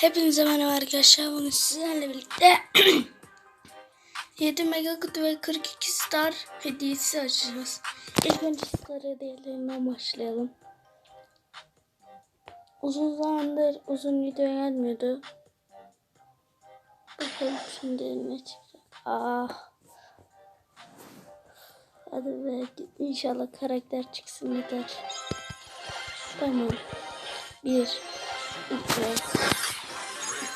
Hepinize merhaba arkadaşlar. Bugün sizlerle birlikte 7 mega ve 42 star hediyesi açacağız. İlk önce star hediyelerinden başlayalım. Uzun zamandır uzun video gelmiyordu. Bakalım şimdi ne çıkacak. Ah. Hadi be inşallah karakter çıksın yeter. Tamam. 1 2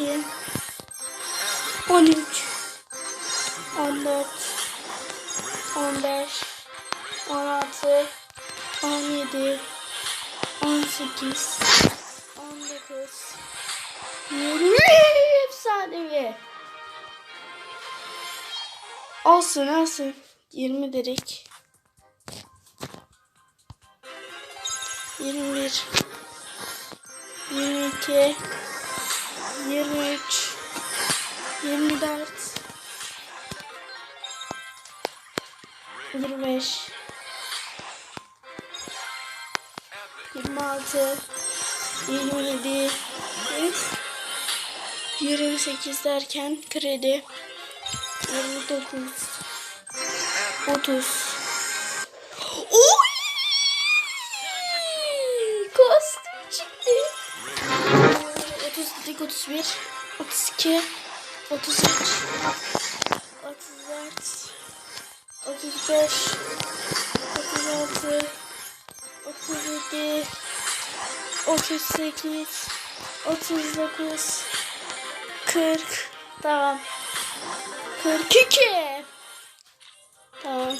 12 13 14 15 16 17 18 19 20 efsanevi. Olsun olsun. 20 direk 21 22 23 24 25 26 27 28 derken kredi 29 30 31 32 33 34 35 36 37 38 39 40 Tamam 42 Tamam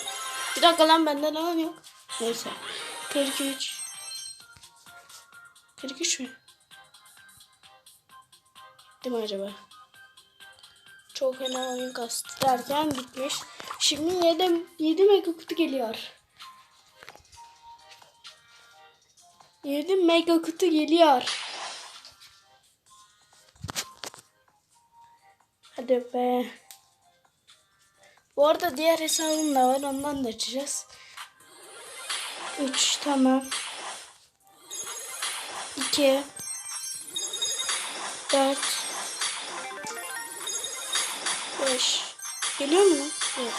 Bir dakika lan bende lan yok Neyse 43 43 mü? Değil mi acaba? Çok fena oyun kastı derken gitmiş. Şimdi 7, 7 mega kutu geliyor. 7 mega kutu geliyor. Hadi be. Bu arada diğer hesabım da var. Ondan da açacağız. 3 tamam. 2 4 5 Geliyor mu? Yok.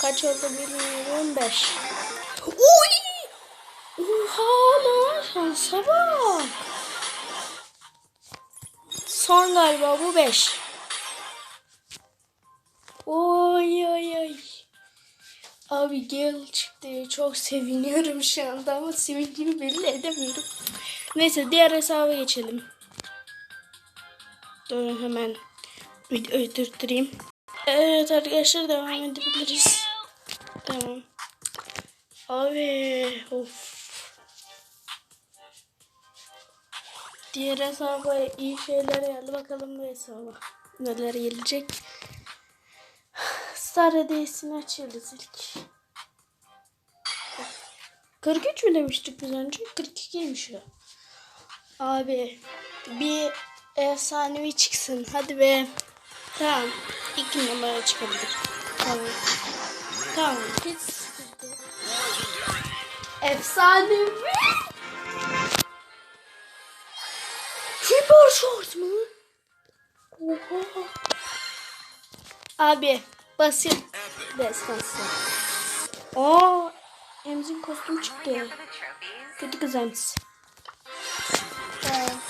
Kaç oldu bilmiyorum. 5 Oy! Oha lan şansa bak. Son galiba bu 5. Oy oy oy. Abi gel çıktı. Çok seviniyorum şu anda ama sevincimi belli edemiyorum. Neyse diğer hesaba geçelim. Dur hemen videoyu durdurayım. Evet arkadaşlar devam edebiliriz. Tamam. Abi of. Diğer hesaba iyi şeyler geldi. Bakalım bu hesaba neler gelecek. Star hediyesini açıyoruz ilk. 43 mü demiştik biz önce? 42'ymiş o. Abi bir efsanevi çıksın. Hadi be. Tamam. İki numara çıkabilir. Tamam. Tamam. Hiç. Efsanevi. Hyper short mu? Oha. Abi basit destansı. Oo, Emzin kostüm çıktı. Kötü kız Ems. Tamam.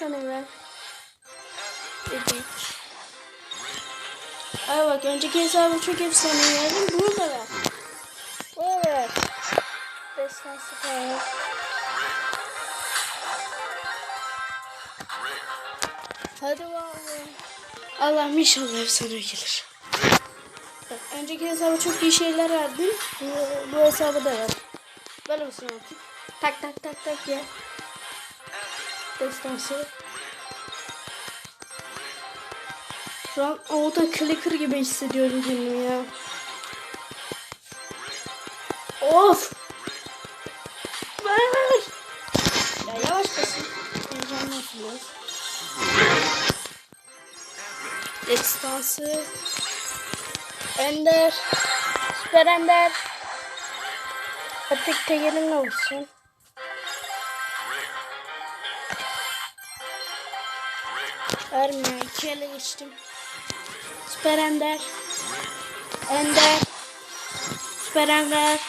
Sana ver. Dedik. Ay bak önceki hesabı çok efsane verdim. Bunu da ver. Da ver. Destansı falan. Hadi bakalım. Allah'ım inşallah efsane gelir. Bak, önceki hesaba çok iyi şeyler verdim. Bu, bu hesabı da ver. Böyle misin artık? Tak tak tak tak ya. Destansı. Şu an auto clicker gibi hissediyorum kendimi ya. Of! Ver! Ya yavaş basın. Heyecanlı biraz. Destansı. Ender. Süper Ender. Atık tegerin olsun. Verme. İki ele geçtim. Süper Ender. Ender. Süper Ender.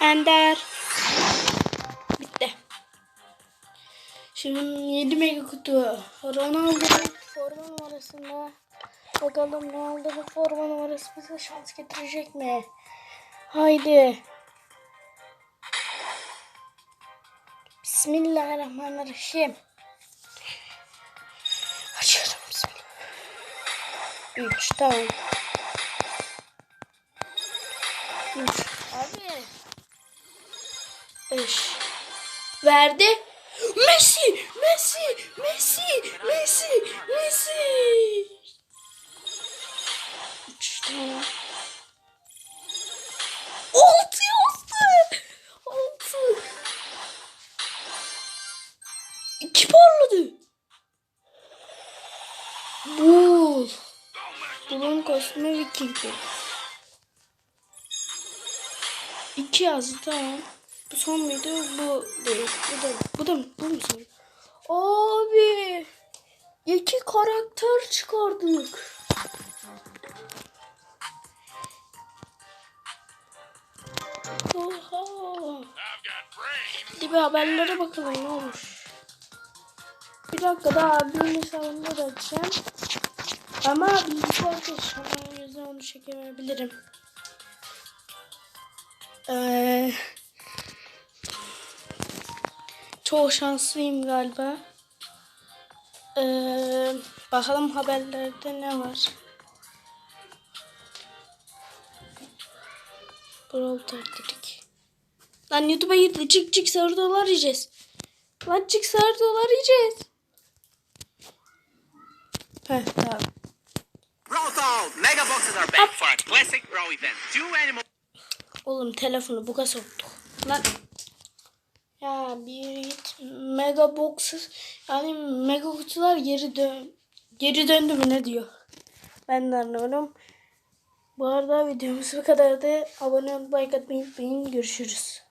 Ender. Bitti. Şimdi 7 mega kutu. Ronaldo'nun forma numarasında. Bakalım Ronaldo'nun forma numarası bize şans getirecek mi? Haydi. Bismillahirrahmanirrahim. 3 tamam. 3 Abi. 5 Verdi. Messi! Messi! Messi! Messi! Messi! 3 tamam. Bulun kostümü viking bu. 2 yazdı tamam. Bu son muydu? Bu değil. Bu da bu da bu mu son? Abi. iki karakter çıkardık. Oha. Bir haberlere bakalım ne olmuş. Bir dakika daha abimin hesabında da açacağım. Ama bilgisayar o yüzden onu çekemeyebilirim. Ee, çok şanslıyım galiba. Ee, bakalım haberlerde ne var. Brawl taktik. Lan YouTube'a girdi. Çık çık sarı dolar yiyeceğiz. Lan çık sarı dolar yiyeceğiz. Heh tamam. Oğlum telefonu buga soktuk. Lan. Ya bir mega boxes yani mega kutular geri dön geri döndü mü ne diyor? Ben de anlamadım. Bu arada videomuz bu kadardı. Abone olmayı, like atmayı unutmayın. Görüşürüz.